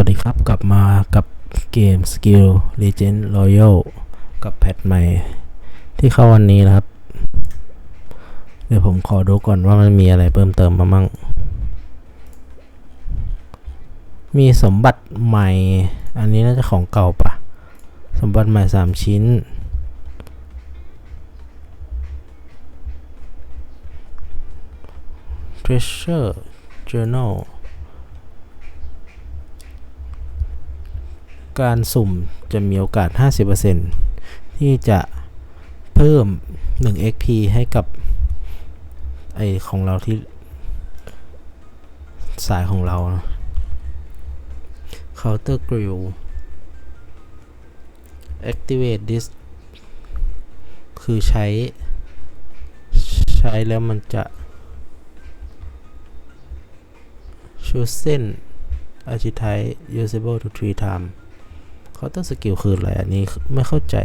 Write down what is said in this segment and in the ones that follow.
วัสดีครับกลับมากับเกม Skill Legend Royal กับแพทใหม่ ที่เข้าวันนี้นะครับ เดี๋ยวผมขอดูก่อนว่ามันมีอะไรเพิ่มเติมมามั่ง มีสมบัติใหม่ อันนี้น่าจะของเก่าปะสมบัติใหม่ 3 ชิ้น Treasure Journal การสุ่มจะมีโอกาส 50%ที่จะเพิ่ม 1 XP ให้กับไอของเราที่สายของเรานะ Counter Grill Activate this คือใช้ ใช้แล้วมันจะ chosen archetype usable to three time เคาน์เตอร์สกิลคืออะไรอันนี้ไม่เข้าใจ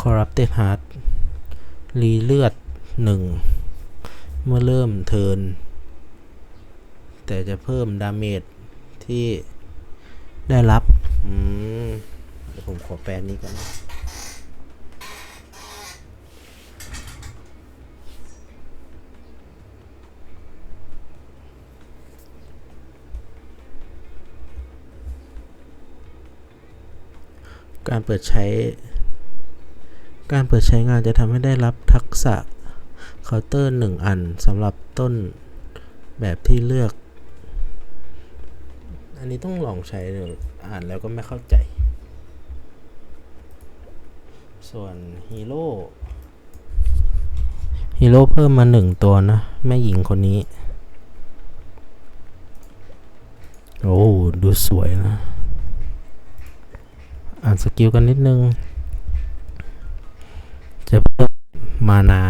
corrupted heart รีเลือดหนึ่งเมื่อเริ่มเทิน แต่จะเพิ่มดาเมจที่ได้รับ อืมผมขอแปลนี้ก่อน การเปิดใช้ การเปิดใช้งานจะทำให้ได้รับทักษะเคาน์เตอร์หนึ่งอันสำหรับต้นแบบที่เลือก อันนี้ต้องลองใช้เดี๋ยวอ่านแล้วก็ไม่เข้าใจ ส่วนฮีโร่ฮีโร่เพิ่มมาหนึ่งตัวนะ แม่หญิงคนนี้ โอ้ ดูสวยนะานสกิลกันนิดนึง จะเพิ่มมานา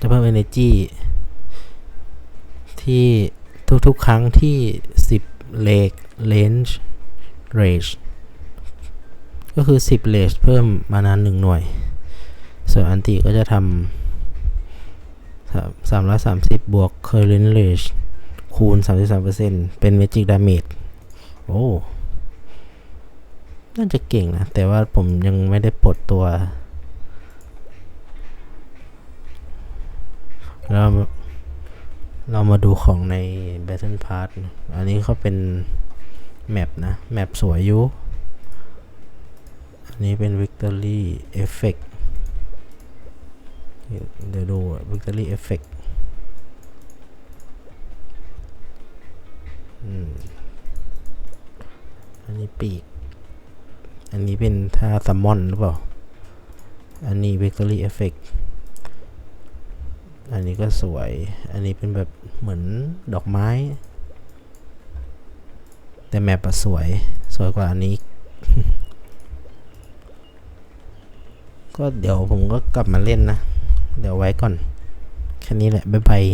จะเพิ่ม energy ที่ทุกๆ ครั้งที่ 10 เลก range range ก็คือ 10 range เพิ่มมานาน1หน่วย ส่วนอันติก็จะทำ330บวก current range คูณ 33%เป็น magic damage โอ้ น่าจะเก่งนะ แต่ว่าผมยังไม่ได้ปลดตัว เราเรามาดูของใน Battle Pass อันนี้เขาเป็น แมปนะ แมปสวยอยู่ อันนี้เป็น Victory Effect เดี๋ยวดู Victory Effect อันนี้ปีก อันนี้เป็นท่าซัมมอนหรือเปล่า อันนี้ Victory Effect อันนี้ก็สวย อันนี้เป็นแบบเหมือนดอกไม้ แต่แมปอะสวย สวยกว่าอันนี้ ก็เดี๋ยวผมก็กลับมาเล่นนะ เดี๋ยวไว้ก่อน แค่นี้แหละ บ๊ายบาย